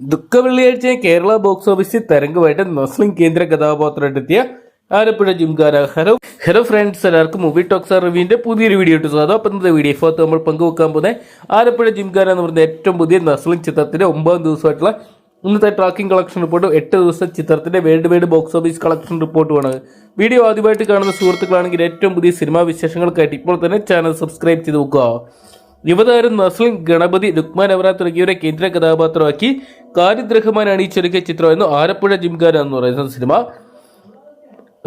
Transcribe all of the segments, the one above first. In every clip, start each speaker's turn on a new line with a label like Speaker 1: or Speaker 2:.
Speaker 1: ദുഃഖ വെള്ളിയാഴ്ച കേരള ബോക്സ് ഓഫീസിൽ തരംഗമായിട്ട് നസ്ലിം കേന്ദ്ര കഥാപാത്രമായിട്ടെത്തിയ Alappuzha Gymkhana hello hello friends എല്ലാവർക്കും മൂവി ടോക്സ് റിവ്യൂവിന്റെ പുതിയൊരു വീഡിയോ ഇട്ടു സ്വാഗതം. അപ്പം ഇന്നത്തെ വീഡിയോ ഇപ്പോൾ നമ്മൾ പങ്കുവെക്കാൻ പോകുന്നത് ആലപ്പുഴ ജിംഖാന എന്ന് പറയുന്ന ഏറ്റവും പുതിയ നസ്ലിം ചിത്രത്തിന്റെ ഒമ്പതാം ദിവസമായിട്ടുള്ള ഇന്നത്തെ ട്രാക്കിംഗ് കളക്ഷൻ റിപ്പോർട്ടും എട്ട് ദിവസം ചിത്രത്തിന്റെ world wide box office collection റിപ്പോർട്ടുമാണ് video ആദ്യമായിട്ട് കാണുന്ന സുഹൃത്തുക്കളാണെങ്കിൽ ഏറ്റവും പുതിയ സിനിമാ വിശേഷങ്ങൾക്കായിട്ട് ഇപ്പോൾ തന്നെ ചാനൽ സബ്സ്ക്രൈബ് ചെയ്ത് നോക്കുക യുവതാരം നസ്ലിം ഗണപതി രുക്മാൻ അവറ തുടങ്ങിയവരെ കേന്ദ്ര കഥാപാത്രമാക്കി ഖാലിദ് റഹ്മാൻ അണിയിച്ചൊരുക്കിയ ചിത്രമായിരുന്നു ആലപ്പുഴ ജിംഖാന എന്ന് പറയുന്ന സിനിമ.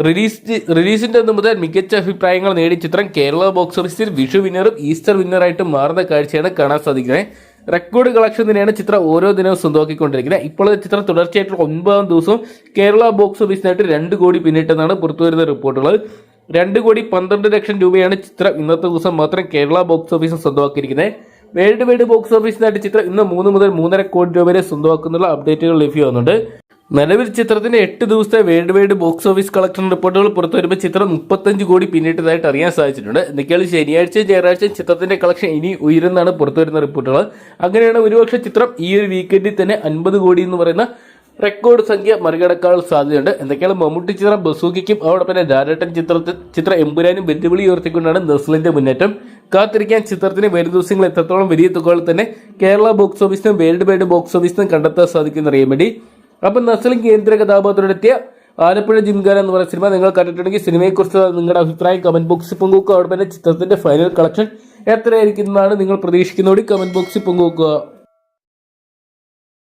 Speaker 1: റിലീസ് റിലീസിന്റെ അന്ന് മുതൽ മികച്ച അഭിപ്രായങ്ങൾ നേടിയ ചിത്രം കേരള ബോക്സ് ഓഫീസിൽ വിഷു വിന്നറും ഈസ്റ്റർ വിന്നറായിട്ടും മാറുന്ന കാഴ്ചയാണ് കാണാൻ സാധിക്കുന്നത്. റെക്കോർഡ് കളക്ഷൻ തന്നെയാണ് ചിത്രം ഓരോ ദിനവും സ്വന്തമാക്കിക്കൊണ്ടിരിക്കുന്നത്. ഇപ്പോഴത്തെ ചിത്രം തുടർച്ചയായിട്ടുള്ള ഒൻപതാം ദിവസവും കേരള ബോക്സ് ഓഫീസിനായിട്ട് രണ്ട് കോടി പിന്നിട്ടെന്നാണ് പുറത്തുവരുന്ന റിപ്പോർട്ടുകൾ. രണ്ട് കോടി പന്ത്രണ്ട് ലക്ഷം രൂപയാണ് ചിത്രം ഇന്നത്തെ ദിവസം മാത്രം കേരള ബോക്സ് ഓഫീസിൽ സ്വന്തമാക്കിയിരിക്കുന്നത്. വേൾഡ് വൈഡ് ബോക്സ് ഓഫീസിനായിട്ട് ചിത്രം ഇന്ന് മൂന്ന് മുതൽ മൂന്നര കോടി രൂപ വരെ സ്വന്തമാക്കുന്നുള്ള അപ്ഡേറ്റുകൾ ലഭ്യമാകുന്നുണ്ട് നിലവിൽ ചിത്രത്തിന്റെ എട്ട് ദിവസത്തെ world wide box office collection റിപ്പോർട്ടുകൾ പുറത്തു വരുമ്പോൾ ചിത്രം മുപ്പത്തഞ്ച് കോടി പിന്നിട്ടതായിട്ട് അറിയാൻ സാധിച്ചിട്ടുണ്ട്. എന്തൊക്കെയാണ് ശനിയാഴ്ചയും ഞായറാഴ്ചയും ചിത്രത്തിന്റെ കളക്ഷൻ ഇനി ഉയരുന്നാണ് പുറത്തു വരുന്ന റിപ്പോർട്ടുകൾ. അങ്ങനെയാണ് ഒരുപക്ഷെ ചിത്രം ഈ ഒരു വീക്കെൻഡിൽ തന്നെ അൻപത് കോടി എന്ന് പറയുന്ന റെക്കോർഡ് സംഖ്യ മറികടക്കാൻ സാധ്യതയുണ്ട്. എന്തൊക്കെയാണ് മമ്മൂട്ടി ചിത്രം ബസൂക്കിക്കും അതോടൊപ്പം തന്നെ ഡയറക്ടർ ചിത്രത്തിൽ ചിത്രം എമ്പുരാനും വെല്ലുവിളി ഉയർത്തിക്കൊണ്ടാണ് നസ്ലിന്റെ മുന്നേറ്റം. കാത്തിരിക്കാൻ ചിത്രത്തിന് വരും ദിവസങ്ങൾ എത്രത്തോളം വലിയ തുകകൾ തന്നെ കേരള ബോക്സ് ഓഫീസിനും വേൾഡ് വൈഡ് ബോക്സ് ഓഫീസിനും കണ്ടെത്താൻ സാധിക്കുന്ന അറിയാൻ വേണ്ടി. അപ്പം നസ്ലിം കേന്ദ്ര കഥാപാത്രത്തിലെത്തിയ ആലപ്പുഴ ജിംഖാന എന്ന് പറയുന്ന സിനിമ നിങ്ങൾ കണ്ടിട്ടുണ്ടെങ്കിൽ സിനിമയെക്കുറിച്ച് നിങ്ങളുടെ അഭിപ്രായം കമന്റ് ബോക്സിൽ പങ്കുവെക്കുക. അവിടെ തന്നെ ചിത്രത്തിന്റെ ഫൈനൽ കളക്ഷൻ എത്രയായിരിക്കുന്നതാണ് നിങ്ങൾ പ്രതീക്ഷിക്കുന്നതോടെ കമന്റ് ബോക്സിൽ പങ്കുവെക്കുക.